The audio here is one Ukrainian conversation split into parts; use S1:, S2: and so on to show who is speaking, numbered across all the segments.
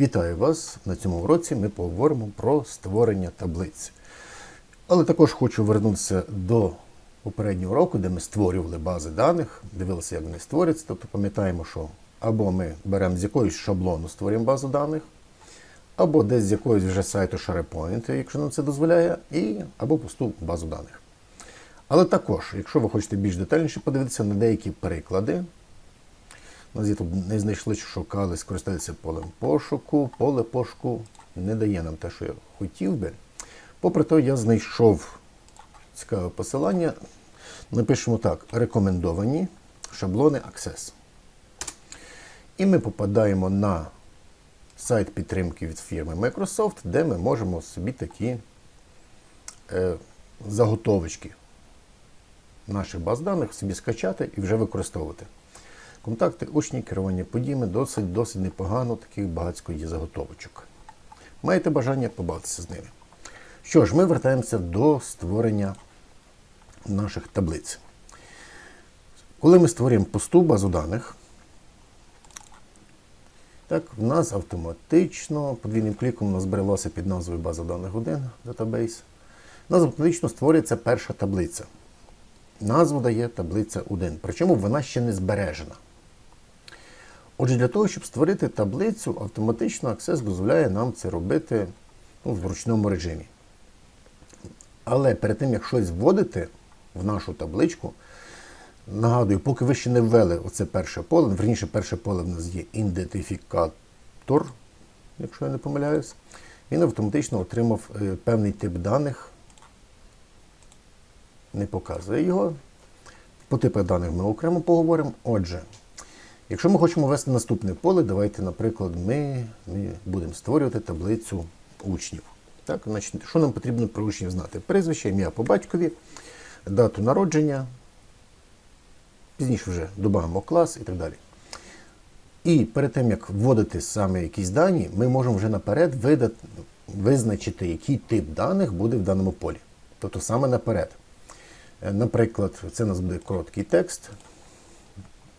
S1: Вітаю вас! На цьому уроці ми поговоримо про створення таблиць. Але також хочу вернутися до попереднього року, де ми створювали бази даних, дивилися, як вони створюються. Тобто пам'ятаємо, що або ми беремо з якоїсь шаблону, створюємо базу даних, або десь з якогось вже сайту SharePoint, якщо нам це дозволяє, і або пусту базу даних. Але також, якщо ви хочете більш детальніше подивитися на деякі приклади, у нас є тут не знайшли, що шукали, скористалися полем пошуку. Поле пошуку не дає нам те, що я хотів би. Попри те, я знайшов цікаве посилання. Напишемо так: рекомендовані шаблони Access. І ми попадаємо на сайт підтримки від фірми Microsoft, де ми можемо собі такі е, заготовочки наших баз даних собі скачати і вже використовувати. Контакти, учні, керування подіями досить досить непогано, таких багатько є заготовочок. Маєте бажання побавитися з ними. Що ж, ми вертаємося до створення наших таблиць. Коли ми створюємо пусту базу даних, так, в нас автоматично подвійним кліком у нас зберелося під назвою база даних 1 database. У нас автоматично створюється перша таблиця. Назву дає таблиця 1, причому вона ще не збережена. Отже, для того, щоб створити таблицю, автоматично Access дозволяє нам це робити ну, в ручному режимі. Але перед тим, як щось вводити в нашу табличку, нагадую, поки ви ще не ввели оце перше поле, верніше, перше поле в нас є ідентифікатор, якщо я не помиляюсь, він автоматично отримав е, певний тип даних, не показує його. По типах даних ми окремо поговоримо. Отже, якщо ми хочемо ввести наступне поле, давайте, наприклад, ми, ми будемо створювати таблицю учнів. Так, значить, Що нам потрібно про учнів знати? Прізвище, ім'я по батькові, дату народження, пізніше вже додамо клас і так далі. І перед тим, як вводити саме якісь дані, ми можемо вже наперед видати, визначити, який тип даних буде в даному полі. Тобто саме наперед. Е, Наприклад, це у нас буде короткий текст.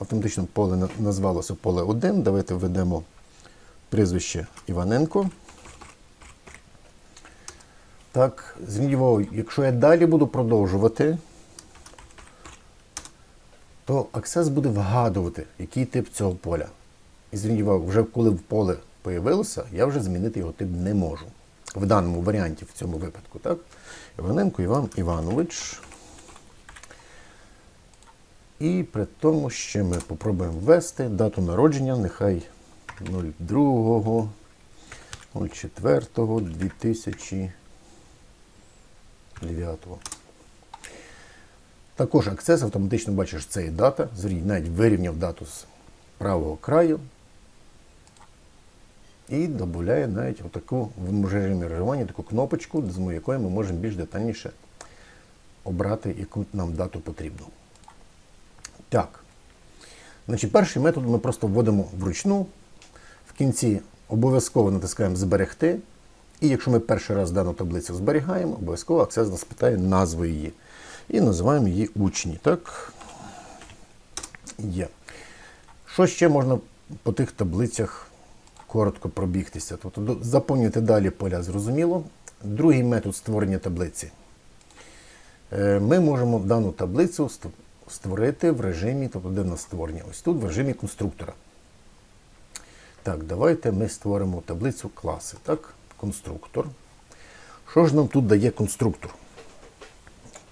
S1: Автоматично поле назвалося поле 1. Давайте введемо прізвище Іваненко. Так, зверніть якщо я далі буду продовжувати, то Access буде вгадувати, який тип цього поля. І зверніть вже коли в поле появилося, я вже змінити його тип не можу. В даному варіанті, в цьому випадку. Так? Іваненко Іван Іванович. І при тому ще ми попробуємо ввести дату народження, нехай 02 04 2009. Також Access автоматично бачиш, це є дата. Зверніть, навіть вирівняв дату з правого краю. І додає навіть отаку в режимі регулювання таку кнопочку, з якої ми можемо більш детальніше обрати, яку нам дату потрібну. Так. Значить, перший метод ми просто вводимо вручну. В кінці обов'язково натискаємо Зберегти. І якщо ми перший раз дану таблицю зберігаємо, обов'язково Access нас питає назву її. І називаємо її учні. Так. Є. Що ще можна по тих таблицях коротко пробігтися? Тобто заповнювати далі поля зрозуміло. Другий метод створення таблиці. Е, Ми можемо дану таблицю ст- створити в режимі, тобто де в нас створення? Ось тут в режимі конструктора. Так, давайте ми створимо таблицю класи. Так, конструктор. Що ж нам тут дає конструктор?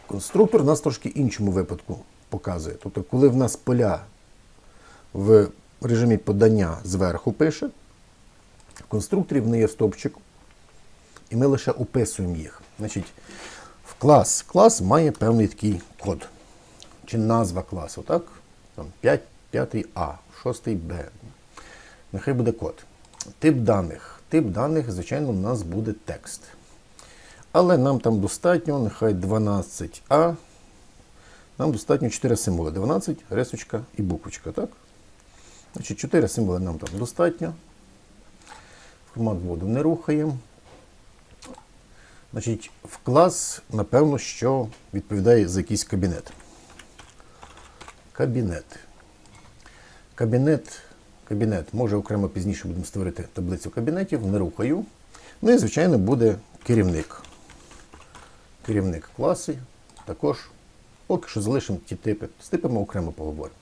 S1: Конструктор нас трошки іншому випадку показує. Тобто, коли в нас поля в режимі подання зверху пише, в конструкторі вони є в стовпчику, і ми лише описуємо їх. Значить, в клас. Клас має певний такий код. Чи назва класу, так? Там 5, 5 А, 6 Б. Нехай буде код. Тип даних. Тип даних, звичайно, у нас буде текст. Але нам там достатньо, нехай 12А. Нам достатньо 4 символи. 12, рисочка і буквочка, так? Значить, 4 символи нам там достатньо. Формат воду не рухаємо. Значить, в клас, напевно, що відповідає за якийсь кабінет. Кабінет. Кабінет. Кабінет може окремо пізніше будемо створити таблицю кабінетів, не рухаю. Ну і, звичайно, буде керівник. Керівник класу. Також поки що залишимо ті типи. З типами окремо поговоримо.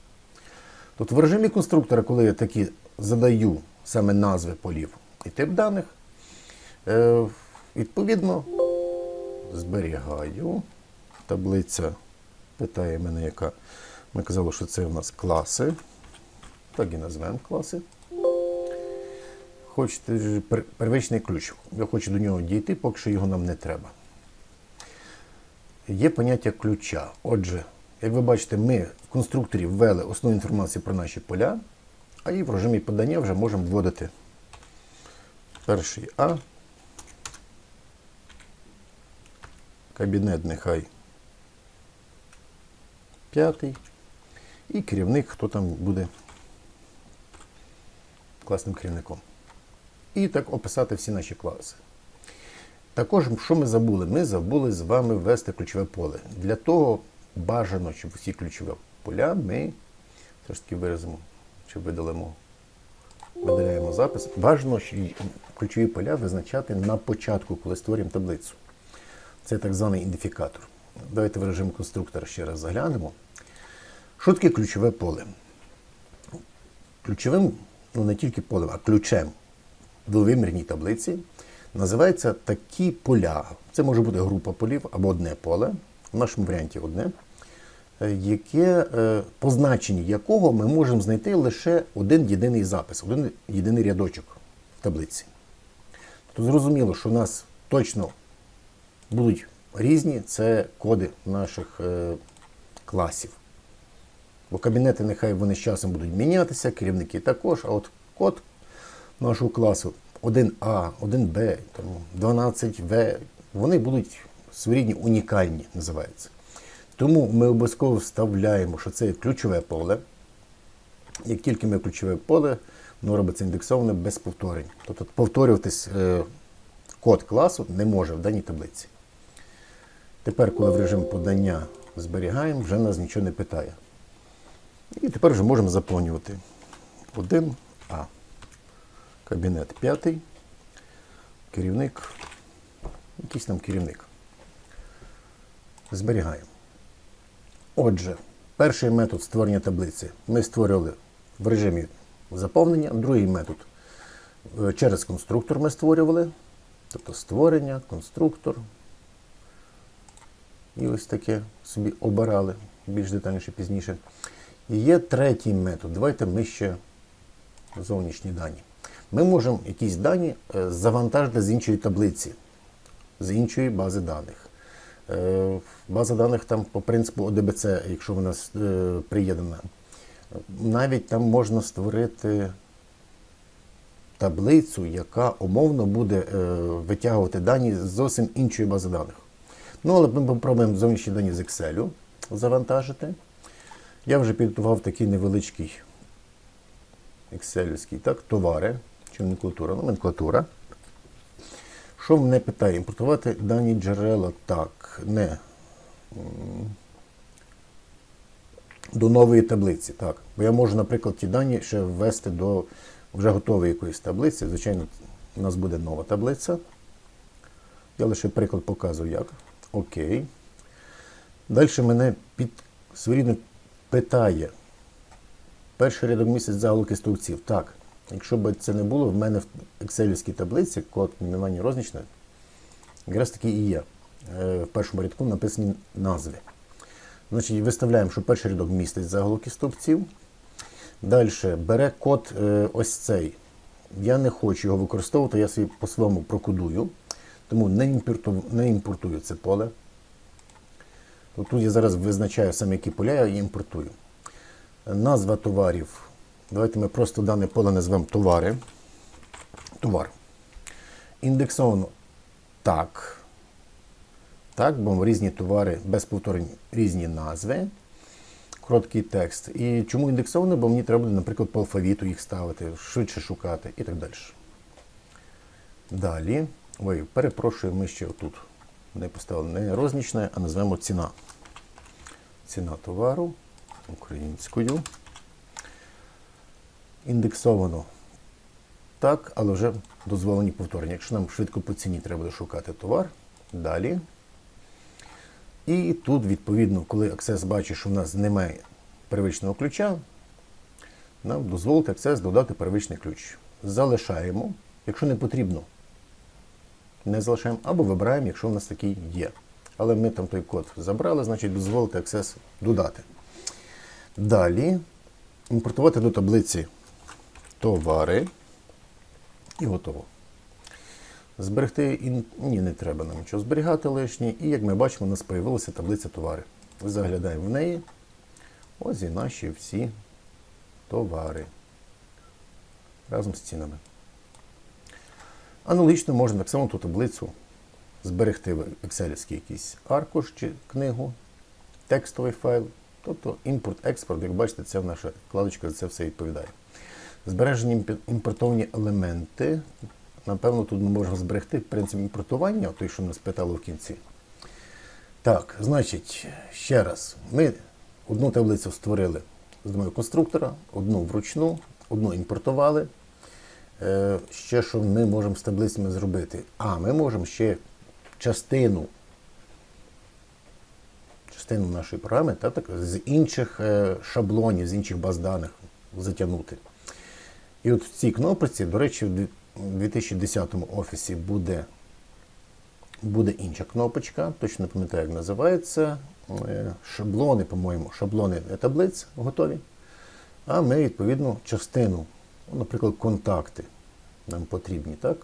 S1: Тут в режимі конструктора, коли я такі задаю саме назви полів і тип даних, е, відповідно зберігаю. Таблиця питає мене, яка. Ми казали, що це у нас класи. Так і назвемо класи. Хочете первичний ключ. Я хочу до нього дійти, поки що його нам не треба. Є поняття ключа. Отже, як ви бачите, ми в конструкторі ввели основну інформацію про наші поля, а і в режимі подання вже можемо вводити перший А. Кабінет нехай п'ятий. І керівник, хто там буде класним керівником. І так описати всі наші класи. Також, що ми забули? Ми забули з вами ввести ключове поле. Для того бажано, щоб всі ключові поля ми все ж таки виразимо чи видалимо, видаляємо запис. Бажано що ключові поля визначати на початку, коли створюємо таблицю. Це так званий ідентифікатор. Давайте в режим конструктора ще раз заглянемо. Що таке ключове поле? Ключовим, ну не тільки полем, а ключем в двовимірній таблиці називаються такі поля. Це може бути група полів або одне поле, в нашому варіанті одне, е, яке, е, по якого ми можемо знайти лише один єдиний запис, один єдиний рядочок в таблиці. То зрозуміло, що в нас точно будуть різні це коди наших е, класів. Бо кабінети нехай вони з часом будуть мінятися, керівники також, а от код нашого класу 1А, 1Б, 12В, вони будуть своєрідні унікальні, називаються. Тому ми обов'язково вставляємо, що це ключове поле. Як тільки ми ключове поле, воно робиться індексоване без повторень. Тобто повторюватись е, код класу не може в даній таблиці. Тепер, коли в режим подання зберігаємо, вже нас нічого не питає. І тепер вже можемо заповнювати 1А. Кабінет 5. Керівник. Якийсь там керівник. Зберігаємо. Отже, перший метод створення таблиці ми створювали в режимі заповнення, другий метод е, через конструктор ми створювали. Тобто створення, конструктор. І ось таке собі обирали більш детальніше пізніше. І є третій метод. Давайте ми ще зовнішні дані. Ми можемо якісь дані е, завантажити з іншої таблиці, з іншої бази даних. Е, База даних там по принципу ОДБЦ, якщо вона е, приєднана. Навіть там можна створити таблицю, яка умовно буде витягувати дані з зовсім іншої бази даних. Ну, але ми попробуємо зовнішні дані з Excel завантажити. Я вже підготував такий невеличкий екселівський, так, товари, чи номенклатура, номенклатура. Що мене питає? Імпортувати дані джерела так, не до нової таблиці. Так. Бо я можу, наприклад, ті дані ще ввести до вже готової якоїсь таблиці. Звичайно, у нас буде нова таблиця. Я лише приклад показую як. Окей. Далі мене під своєрідно питає. Перший рядок місяць заголовки стовпців. Так, якщо б це не було, в мене в екселівській таблиці код мінування рознічне якраз таки і є. Е, В першому рядку написані назви. Значить, виставляємо, що перший рядок містить заголовки стовпців. Далі бере код е, ось цей. Я не хочу його використовувати, я собі по-своєму прокодую, тому не імпортую це поле. От Тут я зараз визначаю саме, які поля я імпортую. Назва товарів. Давайте ми просто дане поле назвемо товари. Товар. Індексовано так. Так, бо різні товари без повторень, різні назви. Короткий текст. І чому індексовано? Бо мені треба буде, наприклад, по алфавіту їх ставити, швидше шукати і так далі. Далі. Ой, перепрошую, ми ще отут не поставили не рознічне, а назвемо ціна. Ціна товару українською. індексовано так, але вже дозволені повторення. Якщо нам швидко по ціні треба буде шукати товар, далі. І тут, відповідно, коли Access бачить, що в нас немає первичного ключа, нам дозволить Access додати первичний ключ. Залишаємо, якщо не потрібно, не залишаємо, або вибираємо, якщо в нас такий є. Але ми там той код забрали, значить дозволити Access додати. Далі імпортувати до таблиці товари і готово. Зберегти ін... ні, не треба нам нічого зберігати лишнє. І як ми бачимо, у нас з'явилася таблиця товари. Заглядаємо в неї. Ось і наші всі товари. Разом з цінами. Аналогічно можна так само ту таблицю зберегти в Excel якийсь аркуш чи книгу, текстовий файл. Тобто імпорт-експорт, як бачите, це наша вкладочка за це все відповідає. Збережені імпортовані елементи. Напевно, тут ми можемо зберегти принцип імпортування, той, що нас питало в кінці. Так, значить, ще раз, ми одну таблицю створили з допомогою конструктора, одну вручну, одну імпортували. Е, ще що ми можемо з таблицями зробити? А, ми можемо ще частину частину нашої програми та, так, з інших е, шаблонів, з інших баз даних затягнути. І от в цій кнопочці, до речі, в дві- в 2010 офісі буде, буде інша кнопочка, точно не пам'ятаю, як називається. Е, Шаблони, по-моєму, шаблони таблиць готові. А ми, відповідно, частину, ну, наприклад, контакти нам потрібні, так?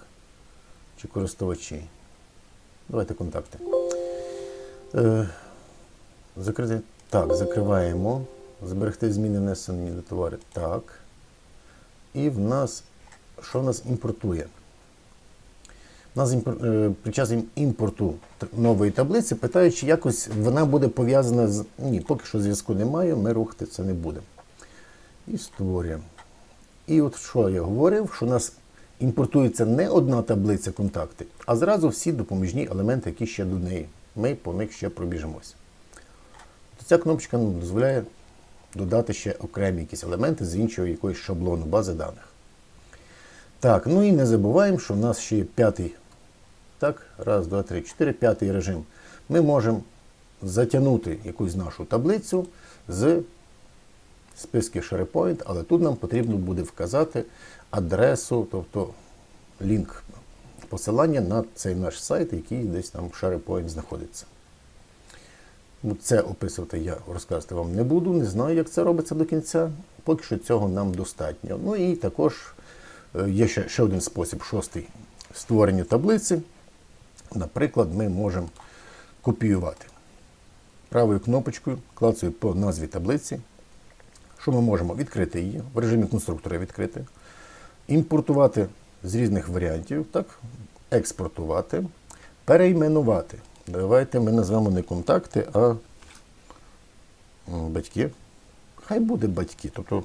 S1: Чи користувачі. Давайте контакти. Е, Закрити. Так, закриваємо. Зберегти зміни внесені до товари. Так. І в нас, що в нас імпортує? В нас е, під час імпорту нової таблиці питають, чи якось вона буде пов'язана з. Ні, поки що зв'язку немає, ми рухати це не будемо. І створюємо. І от що я говорив, що у нас імпортується не одна таблиця контакти, а зразу всі допоміжні елементи, які ще до неї. Ми по них ще пробіжимося. Ця кнопочка нам дозволяє додати ще окремі якісь елементи з іншого якоїсь шаблону бази даних. Так, ну і не забуваємо, що в нас ще є п'ятий. Так, раз, два, три, чотири, п'ятий режим. Ми можемо затягнути якусь нашу таблицю з списки SharePoint, але тут нам потрібно буде вказати адресу, тобто лінк посилання на цей наш сайт, який десь там в SharePoint знаходиться. Ну, Це описувати я розказувати вам не буду, не знаю, як це робиться до кінця. Поки що цього нам достатньо. Ну і також е, є ще, ще один спосіб, шостий створення таблиці. Наприклад, ми можемо копіювати. Правою кнопочкою клацаю по назві таблиці. Що ми можемо? Відкрити її, в режимі конструктора відкрити, імпортувати з різних варіантів, так, експортувати, перейменувати. Давайте ми назвемо не контакти, а батьки. Хай буде батьки. Тобто,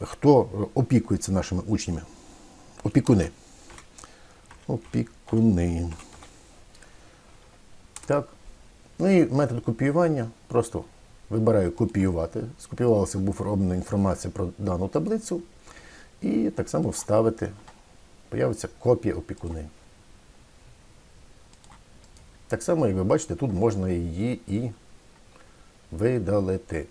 S1: хто е, опікується нашими учнями? Опікуни. Опікуни. Так. Ну і метод копіювання. Просто вибираю копіювати. Скопіювалася буфер обміну інформація про дану таблицю. І так само вставити. Появиться копія опікуни. Так само, як ви бачите, тут можна її і видалити.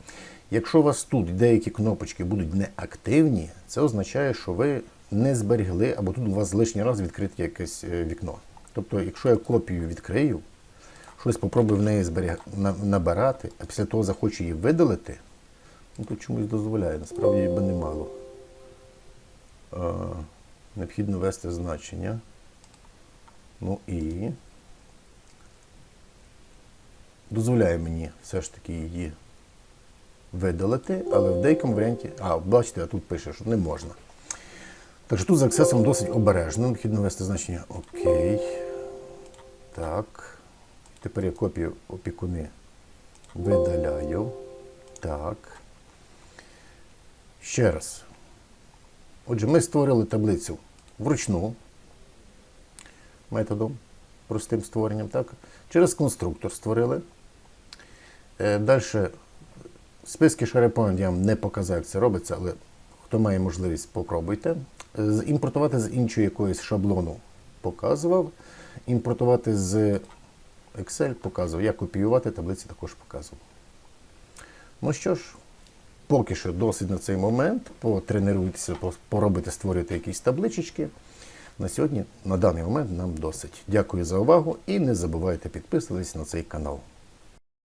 S1: Якщо у вас тут деякі кнопочки будуть неактивні, це означає, що ви не зберегли, або тут у вас лишній раз відкрите якесь е, вікно. Тобто, якщо я копію відкрию, щось попробую в неї зберіг... набирати, а після того захочу її видалити, ну то чомусь дозволяє, насправді її би немало. А, необхідно ввести значення. Ну і дозволяє мені все ж таки її видалити, але в деякому варіанті. А, бачите, а тут пише, що не можна. Так що тут з аксесом досить обережно. Необхідно ввести значення ОК. Так. Тепер я копію опікуни видаляю. Так. Ще раз. Отже, ми створили таблицю вручну методом, простим створенням. Так? Через конструктор створили. Е, Далі списки SharePoint я вам не показав, як це робиться, але Хто має можливість, попробуйте. З- Імпортувати з іншого якогось шаблону показував. Імпортувати з Excel показував. як копіювати таблиці також показував. Ну що ж, поки що досить на цей момент. Потренуйтеся, поробити, створюйте якісь табличечки. На сьогодні, на даний момент, нам досить. Дякую за увагу і не забувайте підписуватись на цей канал.